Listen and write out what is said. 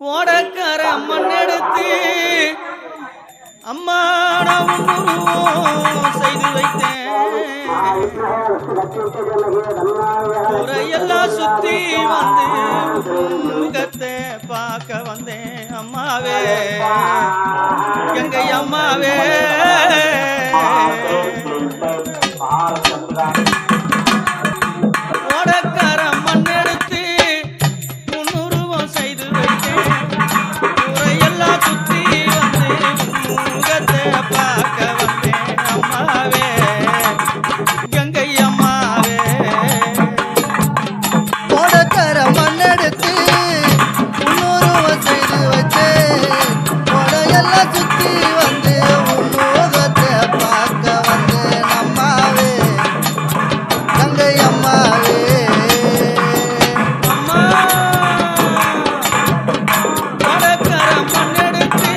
ஓடக்கார அம்மன் எடுத்து அம்மா நான் செய்து வைத்தேன். ஊரையெல்லாம் சுத்தி வந்து முகத்தை பார்க்க வந்தேன். அம்மாவே எங்க அம்மாவே. பாரசந்திரா ಸುತ್ತಿ